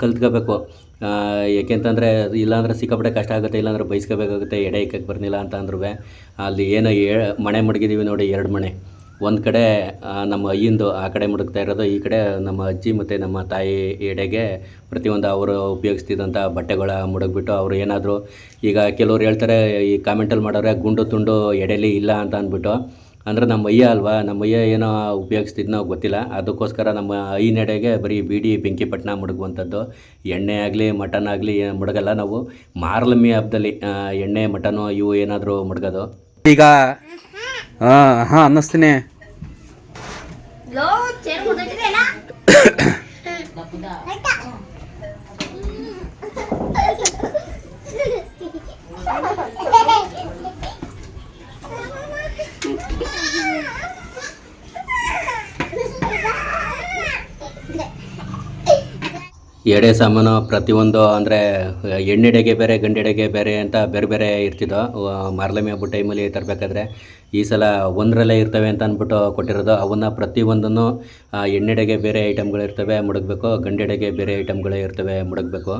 ಕಲ್ತ್ಕೋಬೇಕು. ಆ, ಏಕೆಂತಂದರೆ ಇಲ್ಲಾಂದರೆ ಸಿಕ್ಕಾಪಟ್ಟೆ ಕಷ್ಟ ಆಗುತ್ತೆ ಇಲ್ಲಾಂದರೆ ಬೈಸ್ಕೋಬೇಕಾಗುತ್ತೆ ಎಡೆ ಇಕ್ಕಕ್ಕೆ ಬರ್ನಿಲ್ಲ ಅಂತ ಅಂದ್ರೂ ಅಲ್ಲಿ ಏನೋ ಏ ಮಣೆ ಮಡಗಿದ್ದೀವಿ ನೋಡಿ ಎರಡು ಮಣೆ. ಒಂದು ಕಡೆ ನಮ್ಮ ಅಯ್ಯಂದು ಆ ಕಡೆ ಮುಡುಕ್ತಾ ಇರೋದು ಈ ಕಡೆ ನಮ್ಮ ಅಜ್ಜಿ ಮತ್ತು ನಮ್ಮ ತಾಯಿ ಎಡೆಗೆ ಪ್ರತಿಯೊಂದು ಅವರು ಉಪಯೋಗಿಸ್ತಿದ್ದಂಥ ಬಟ್ಟೆಗಳ ಮುಡುಗ್ಬಿಟ್ಟು ಅವರು ಏನಾದರೂ ಈಗ ಕೆಲವ್ರು ಹೇಳ್ತಾರೆ ಈ ಕಾಮೆಂಟಲ್ಲಿ ಮಾಡೋರೆ ಗುಂಡು ತುಂಡು ಎಡೆಲಿ ಇಲ್ಲ ಅಂತ ಅಂದ್ಬಿಟ್ಟು ಅಂದರೆ ನಮ್ಮ ಅಯ್ಯ ಅಲ್ವಾ? ನಮ್ಮ ಅಯ್ಯ ಏನೋ ಉಪಯೋಗಿಸ್ತಿದ್ನೋ ಗೊತ್ತಿಲ್ಲ. ಅದಕ್ಕೋಸ್ಕರ ನಮ್ಮ ಐ ನೆಡೆಗೆ ಬರೀ ಬೀಡಿ ಬೆಂಕಿಪಟ್ಟಣ ಮುಡುಗುವಂಥದ್ದು. ಎಣ್ಣೆ ಆಗಲಿ ಮಟನ್ ಆಗಲಿ ಮುಡುಗಲ್ಲ ನಾವು. ಮಾರ್ಲಮಿ ಹಬ್ಬದಲ್ಲಿ ಎಣ್ಣೆ ಮಟನು ಇವು ಏನಾದರೂ ಮುಡುಗೋದು. ಈಗ ಹಾಂ ಹಾಂ ಅನ್ನಿಸ್ತೀನಿ. ಎಡೆ ಸಾಮಾನು ಪ್ರತಿಯೊಂದು ಅಂದರೆ ಎಣ್ಣೆಡೆಗೆ ಬೇರೆ ಗಂಡೆಡೆಗೆ ಬೇರೆ ಅಂತ ಬೇರೆ ಬೇರೆ ಇರ್ತಿದ್ದೋ ಮಾರ್ಲಮಿ ಹಬ್ಬ ಟೈಮಲ್ಲಿ ತರಬೇಕಾದ್ರೆ ಈ ಸಲ ಒಂದರಲ್ಲೇ ಇರ್ತವೆ ಅಂತ ಅಂದ್ಬಿಟ್ಟು ಕೊಟ್ಟಿರೋದು ಅವನ್ನ ಪ್ರತಿಯೊಂದನ್ನು ಎಣ್ಣೆಡೆಗೆ ಬೇರೆ ಐಟಮ್ಗಳಿರ್ತವೆ ಮುಡುಗಬೇಕು ಗಂಡೆಡೆಗೆ ಬೇರೆ ಐಟಮ್ಗಳೇ ಇರ್ತವೆ ಮುಡುಗಬೇಕು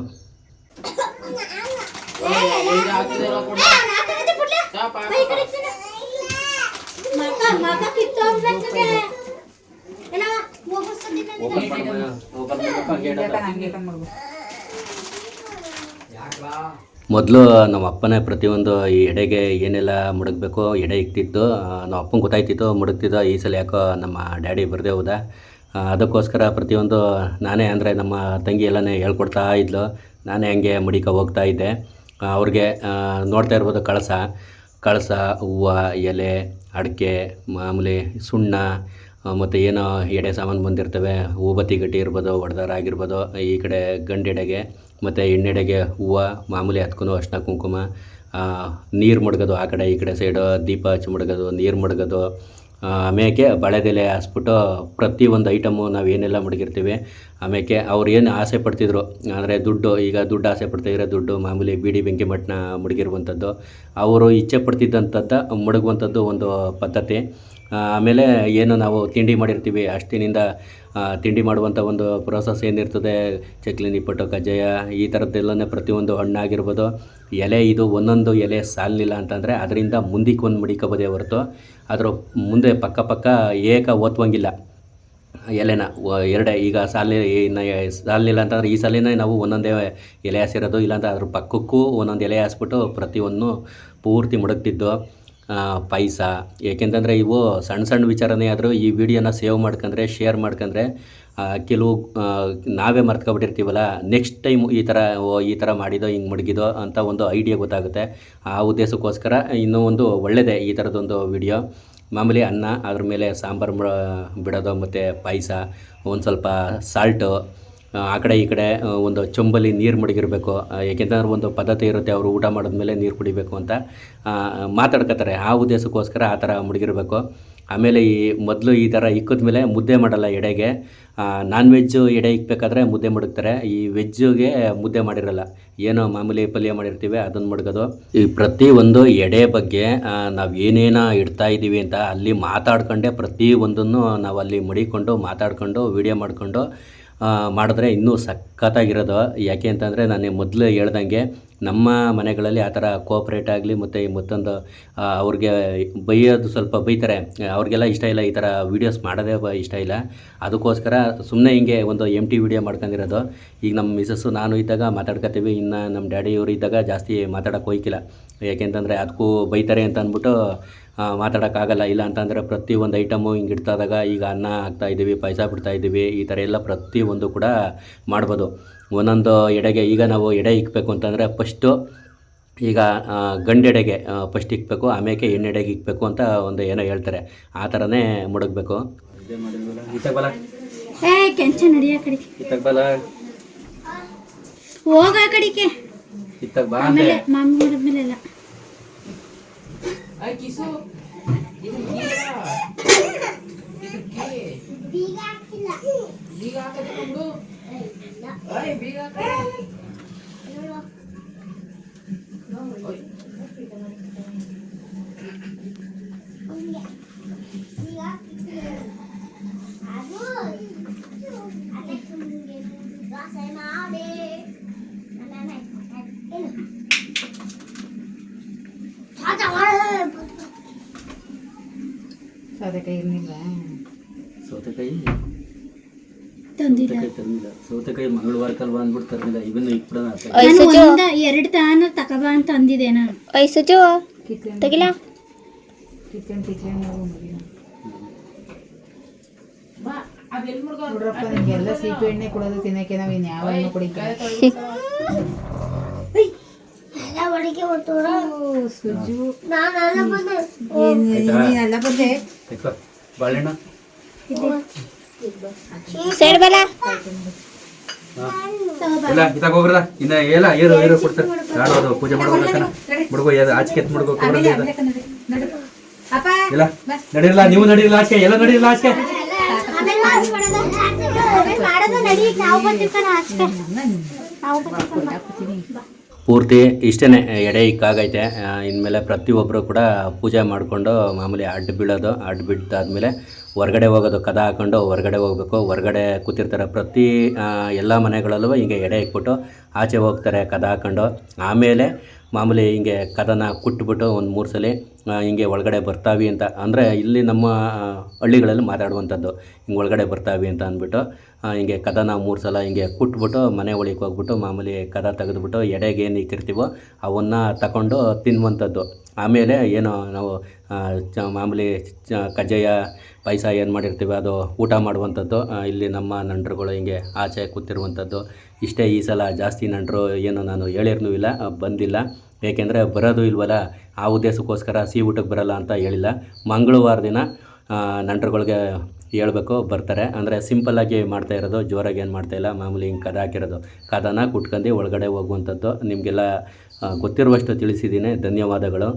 ಮೊದಲು ನಮ್ಮ ಅಪ್ಪನೇ ಪ್ರತಿಯೊಂದು ಈ ಎಡೆಗೆ ಏನೆಲ್ಲ ಮುಡಗಬೇಕು ಎಡೆ ಇಕ್ತಿತ್ತು. ನಮ್ಮ ಅಪ್ಪಂಗೆ ಗೊತ್ತಾಯ್ತಿತ್ತು ಮುಡುಗ್ತಿದ್ದೋ ಈ ಸಲ ಯಾಕೋ ನಮ್ಮ ಡ್ಯಾಡಿ ಬರದೇ ಹೋದ. ಅದಕ್ಕೋಸ್ಕರ ಪ್ರತಿಯೊಂದು ನಾನೇ ಅಂದರೆ ನಮ್ಮ ತಂಗಿ ಎಲ್ಲನೇ ಹೇಳ್ಕೊಡ್ತಾ ಇದ್ಲು. ನಾನೇ ಹಂಗೆ ಮುಡಿಕ ಹೋಗ್ತಾ ಇದ್ದೆ. ಅವ್ರಿಗೆ ನೋಡ್ತಾ ಇರ್ಬೋದು ಕಳಸ. ಕಳಸ, ಹೂವು, ಎಲೆ, ಅಡಿಕೆ, ಮಾಮೂಲಿ ಸುಣ್ಣ ಮತ್ತು ಏನೋ ಎಡೆ ಸಾಮಾನು ಬಂದಿರ್ತವೆ. ಹೂಬತ್ತಿ ಗಟ್ಟಿ ಇರ್ಬೋದು ಒಡೆದಾರ ಆಗಿರ್ಬೋದು, ಈ ಕಡೆ ಗಂಡೆಡೆಗೆ, ಮತ್ತು ಹೆಣ್ಣೆಡೆಗೆ ಹೂವು, ಮಾಮೂಲಿ ಹತ್ಕೊಂಡು ಅರ್ಶಿನ ಕುಂಕುಮ ನೀರು ಮಡ್ಗೋದು ಆ ಕಡೆ, ಈ ಕಡೆ ಸೈಡು ದೀಪ ಹಚ್ಚಿ ಮಡ್ಗೋದು, ನೀರು ಮಡ್ಗೋದು ಆ, ಆಮೇಲೆ ಬಳೆದೆಲೆ ಹಾಸ್ಬಿಟ್ಟು ಒಂದು ಐಟಮು ನಾವು ಏನೆಲ್ಲ ಮಡಗಿರ್ತೀವಿ ಆಮೇಲೆ ಅವ್ರು ಏನು ಆಸೆ ಪಡ್ತಿದ್ರು ಅಂದರೆ ದುಡ್ಡು ಈಗ ದುಡ್ಡು ಆಸೆ ಪಡ್ತಾಯಿದ್ರೆ ದುಡ್ಡು ಮಾಮೂಲಿ ಬೀಡಿ ಬೆಂಕಿ ಮಟ್ಟನ ಮಡಗಿರುವಂಥದ್ದು ಅವರು ಇಚ್ಛೆ ಪಡ್ತಿದ್ದಂಥದ್ದು ಮಡಗುವಂಥದ್ದು ಒಂದು ಪದ್ಧತಿ. ಆಮೇಲೆ ಏನು ನಾವು ತಿಂಡಿ ಮಾಡಿರ್ತೀವಿ ಅಷ್ಟಿನಿಂದ ತಿಂಡಿ ಮಾಡುವಂಥ ಒಂದು ಪ್ರೋಸೆಸ್ ಏನಿರ್ತದೆ ಚಕ್ಲಿ ನಿಪ್ಪಟ್ಟು ಕಜ್ಜಾಯ ಈ ಥರದ್ದೆಲ್ಲನೇ ಪ್ರತಿಯೊಂದು ಹಣ್ಣಾಗಿರ್ಬೋದು. ಎಲೆ ಇದು ಒಂದೊಂದು ಎಲೆ ಸಾಲಿಲ್ಲ ಅಂತಂದರೆ ಅದರಿಂದ ಮುಂದಕ್ಕೆ ಒಂದು ಮಡಿಕೋಬೋದೇ ಹೊರತು ಅದ್ರ ಮುಂದೆ ಪಕ್ಕ ಪಕ್ಕ ಏಕ ಓದ್ವಂಗಿಲ್ಲ ಎಲೆನ ಎರಡೇ, ಈಗ ಸಾಲಿ ಇನ್ನು ಸಾಲಿಲ್ಲ ಅಂತಂದ್ರೆ ಈ ಸಾಲಿನ ನಾವು ಒಂದೊಂದೇ ಎಲೆ ಹಾಸಿರೋದು ಇಲ್ಲಾಂದ್ರೆ ಅದ್ರ ಪಕ್ಕಕ್ಕೂ ಒಂದೊಂದು ಎಲೆ ಹಾಸ್ಬಿಟ್ಟು ಪ್ರತಿಯೊಂದು ಪೂರ್ತಿ ಮುಡುಕ್ತಿದ್ದು ಪಾಯಸ. ಏಕೆಂತಂದರೆ ಇವು ಸಣ್ಣ ಸಣ್ಣ ವಿಚಾರನೇ ಆದರೂ ಈ ವಿಡಿಯೋನ ಸೇವ್ ಮಾಡ್ಕೊಂಡ್ರೆ, ಶೇರ್ ಮಾಡ್ಕೊಂಡ್ರೆ ಕೆಲವು ನಾವೇ ಮರ್ತ್ಕೊಬಿಟ್ಟಿರ್ತೀವಲ್ಲ ನೆಕ್ಸ್ಟ್ ಟೈಮ್ ಈ ಥರ, ಓ, ಈ ಥರ ಮಾಡಿದೋ, ಹಿಂಗೆ ಮಡಗಿದೋ ಅಂತ ಒಂದು ಐಡಿಯಾ ಗೊತ್ತಾಗುತ್ತೆ. ಆ ಉದ್ದೇಶಕ್ಕೋಸ್ಕರ ಇನ್ನೂ ಒಂದು ಒಳ್ಳೆಯದೇ ಈ ಥರದೊಂದು ವಿಡಿಯೋ ಮಾಮೂಲಿ ಅನ್ನ, ಅದ್ರ ಮೇಲೆ ಸಾಂಬಾರು ಬಿಡೋದು, ಮತ್ತು ಪಾಯಸ, ಒಂದು ಸ್ವಲ್ಪ ಸಾಲ್ಟು ಆ ಕಡೆ ಈ ಕಡೆ ಒಂದು ಚೊಂಬಲ್ಲಿ ನೀರು ಮಡಗಿರಬೇಕು. ಏಕೆಂತಂದ್ರೆ ಒಂದು ಪದ್ಧತಿ ಇರುತ್ತೆ, ಅವರು ಊಟ ಮಾಡಿದ್ಮೇಲೆ ನೀರು ಕುಡಿಬೇಕು ಅಂತ. ಮಾತಾಡ್ಕೊತಾರೆ. ಆ ಉದ್ದೇಶಕ್ಕೋಸ್ಕರ ಆ ಥರ ಮಡಗಿರಬೇಕು. ಆಮೇಲೆ ಈ ಮೊದಲು ಈ ಥರ ಇಕ್ಕದ ಮೇಲೆ ಮುದ್ದೆ ಮಾಡಲ್ಲ ಎಡೆಗೆ. ನಾನ್ ವೆಜ್ಜು ಎಡೆ ಇಕ್ಕಬೇಕಾದ್ರೆ ಮುದ್ದೆ ಮಡಗ್ತಾರೆ ಈ ವೆಜ್ಜಿಗೆ ಮುದ್ದೆ ಮಾಡಿರಲ್ಲ. ಏನೋ ಮಾಮೂಲಿ ಪಲ್ಯ ಮಾಡಿರ್ತೀವಿ, ಅದನ್ನು ಮಡಗೋದು. ಈ ಪ್ರತಿ ಒಂದು ಎಡೆ ಬಗ್ಗೆ ನಾವು ಏನೇನ ಇಡ್ತಾ ಇದ್ದೀವಿ ಅಂತ ಅಲ್ಲಿ ಮಾತಾಡ್ಕೊಂಡೆ ಪ್ರತಿ ಒಂದನ್ನು ನಾವು ಅಲ್ಲಿ ಮಡಿಕೊಂಡು ಮಾತಾಡ್ಕೊಂಡು ವಿಡಿಯೋ ಮಾಡಿಕೊಂಡು ಮಾಡಿದ್ರೆ ಇನ್ನೂ ಸಖತ್ತಾಗಿರೋದು. ಯಾಕೆ ಅಂತಂದರೆ ನಾನು ಮೊದಲು ಹೇಳ್ದಂಗೆ ನಮ್ಮ ಮನೆಗಳಲ್ಲಿ ಆ ಥರ ಕೋಪ್ರೇಟ್ ಆಗಲಿ ಮತ್ತು ಮತ್ತೊಂದು ಅವ್ರಿಗೆ ಬೈಯೋದು ಸ್ವಲ್ಪ ಬೈತಾರೆ. ಅವ್ರಿಗೆಲ್ಲ ಇಷ್ಟ ಇಲ್ಲ ಈ ಥರ ವೀಡಿಯೋಸ್ ಮಾಡೋದೇ ಇಷ್ಟ ಇಲ್ಲ. ಅದಕ್ಕೋಸ್ಕರ ಸುಮ್ಮನೆ ಹಿಂಗೆ ಒಂದು ಎಂ ಟಿ ವಿಡಿಯೋ ಮಾಡ್ಕೊಂಡಿರೋದು. ಈಗ ನಮ್ಮ ಮಿಸ್ಸಸ್ಸು ನಾನು ಇದ್ದಾಗ ಮಾತಾಡ್ಕೊತೀವಿ ಇನ್ನು ನಮ್ಮ ಡ್ಯಾಡಿಯವರು ಇದ್ದಾಗ ಜಾಸ್ತಿ ಮಾತಾಡೋಕೆ ಹೋಯ್ಕಿಲ್ಲ. ಯಾಕೆಂತಂದರೆ ಅದಕ್ಕೂ ಬೈತಾರೆ ಅಂತ ಅಂದ್ಬಿಟ್ಟು ಮಾತಾಡೋಕ್ಕಾಗಲ್ಲ. ಇಲ್ಲ ಅಂತಂದರೆ ಒಂದು ಐಟಮು ಹಿಂಗೆ ಇಡ್ತಾದಾಗ ಈಗ ಅನ್ನ ಹಾಕ್ತಾ ಇದ್ದೀವಿ, ಪಾಯಸ ಬಿಡ್ತಾ ಇದ್ದೀವಿ, ಈ ಥರ ಎಲ್ಲ ಪ್ರತಿಯೊಂದು ಕೂಡ ಮಾಡ್ಬೋದು. ಒಂದೊಂದು ಎಡೆಗೆ ಈಗ ನಾವು ಎಡೆ ಇಕ್ಬೇಕು ಅಂತಂದರೆ ಫಸ್ಟು ಈಗ ಗಂಡೆಡೆಗೆ ಫಸ್ಟ್ ಇಕ್ಕಬೇಕು ಆಮೇಲೆ ಹೆಣ್ಣೆಡೆಗೆ ಇಕ್ಕಬೇಕು ಅಂತ ಒಂದು ಏನೋ ಹೇಳ್ತಾರೆ. ಆ ಥರನೇ ಮುಡಗಬೇಕು. ಏ ತರಲಿಲ್ಲ ನಾನು ಒಂದ ಎರಡು ತಾನ ತಕಬ ಅಂತ ಅಂದಿದೆ ನಾನು. ಐಸುಜು ಕಿಚನ್ ತೆಗಿಲ. ಕಿಚನ್ ಕಿಚನ್ ನೋಡ್ರಪ್ಪ ನಿಮ್ಗೆಲ್ಲ ಸೀಟು ಎಣ್ಣೆ ಕೊಡೋದು ತಿನ್ನಕ್ಕೆ ನಾವು ಇನ್ ಯಾವ ಹಣ್ಣು ಕುಡಿತೀವಿ? ನೀನೆಲ್ಲ ಬಂದೆ. ಬಲ ಇಲ್ಲ ಇದಾಗ ಹೋಗ್ರಲ್ಲ ಇನ್ನ ಏಲ ಏರು ಏರು ಕೊಡ್ತಾರೆ. ನಾಡೋದು ಪೂಜೆ ಮಾಡ್ಬೇಕನ್ನ ಮುಡುಗೋ ಏದು ಆಚೆ ಎತ್ ಮುಡುಗೋ. ಅಪ್ಪ ಇಲ್ಲ ನಡೀರಲ್ಲ ನೀವು ನಡೀರಲ್ಲ ಆಚೆ ಎಲ್ಲ ನಡೀರಲ್ಲ ಆಚೆ ಪೂರ್ತಿ ಇಷ್ಟೇ ಎಡೆ ಇಕ್ಕಾಗೈತೆ. ಇನ್ಮೇಲೆ ಪ್ರತಿಯೊಬ್ಬರು ಕೂಡ ಪೂಜೆ ಮಾಡಿಕೊಂಡು ಮಾಮೂಲಿ ಅಡ್ಡು ಬೀಳೋದು ಅಡ್ಡು ಬಿದ್ದಾದ್ಮೇಲೆ ಹೊರ್ಗಡೆ ಹೋಗೋದು ಕದ ಹಾಕೊಂಡು ಹೊರಗಡೆ ಹೋಗ್ಬೇಕು. ಹೊರಗಡೆ ಕೂತಿರ್ತಾರೆ ಪ್ರತಿ ಎಲ್ಲ ಮನೆಗಳಲ್ಲೂ ಹೀಗೆ ಎಡೆ ಇಟ್ಬಿಟ್ಟು ಆಚೆ ಹೋಗ್ತಾರೆ ಕದ ಹಾಕೊಂಡು. ಆಮೇಲೆ ಮಾಮೂಲಿ ಹಿಂಗೆ ಕದನ ಕುಟ್ಬಿಟ್ಟು ಒಂದು ಮೂರು ಸಲ ಹಿಂಗೆ ಒಳಗಡೆ ಬರ್ತಾವಿ ಅಂತ. ಅಂದರೆ ಇಲ್ಲಿ ನಮ್ಮ ಹಳ್ಳಿಗಳಲ್ಲಿ ಮಾತಾಡುವಂಥದ್ದು, ಹಿಂಗೆ ಒಳಗಡೆ ಬರ್ತಾವಿ ಅಂತ ಅಂದ್ಬಿಟ್ಟು ಹಿಂಗೆ ಕದನ ಮೂರು ಸಲ ಹಿಂಗೆ ಕುಟ್ಬಿಟ್ಟು ಮನೆ ಒಳಗೆ ಹೋಗ್ಬಿಟ್ಟು ಮಾಮೂಲಿ ಕದ ತೆಗೆದುಬಿಟ್ಟು ಎಡೆಗೆ ಏನು ಇಕ್ಕಿರ್ತೀವೋ ಅವನ್ನು ತಗೊಂಡು ತಿನ್ನುವಂಥದ್ದು. ಆಮೇಲೆ ಏನು ನಾವು ಚ, ಮಾಮೂಲಿ ಚ, ಕಜ್ಜಾಯ, ಪಾಯಸ ಏನು ಮಾಡಿರ್ತೀವಿ ಅದು ಊಟ ಮಾಡುವಂಥದ್ದು ಇಲ್ಲಿ ನಮ್ಮ ನಂಟರುಗಳು ಹಿಂಗೆ ಆಚೆ ಕೂತಿರುವಂಥದ್ದು ಇಷ್ಟೇ ಈ ಸಲ ಜಾಸ್ತಿ ನಂಟರು ಏನು ನಾನು ಹೇಳಿರ್ನೂ ಇಲ್ಲ, ಬಂದಿಲ್ಲ. ಏಕೆಂದರೆ ಬರೋದು ಇಲ್ವಲ್ಲ, ಆ ಉದ್ದೇಶಕ್ಕೋಸ್ಕರ ಸಿಹಿ ಊಟಕ್ಕೆ ಬರಲ್ಲ ಅಂತ ಹೇಳಿಲ್ಲ. ಮಂಗಳವಾರ ದಿನ ನಂಟರುಗಳಿಗೆ ಹೇಳಬೇಕು, ಬರ್ತಾರೆ. ಅಂದರೆ ಸಿಂಪಲ್ಲಾಗಿ ಮಾಡ್ತಾ ಇರೋದು, ಜೋರಾಗಿ ಏನು ಮಾಡ್ತಾಯಿಲ್ಲ ಮಾಮೂಲಿ ಹಿಂಗೆ ಕದ ಹಾಕಿರೋದು. ಕದನ ಕುಟ್ಕೊಂಡು ಒಳಗಡೆ ಹೋಗುವಂಥದ್ದು. ನಿಮಗೆಲ್ಲ ಗೊತ್ತಿರುವಷ್ಟು ತಿಳಿಸಿದ್ದೀನಿ. ಧನ್ಯವಾದಗಳು.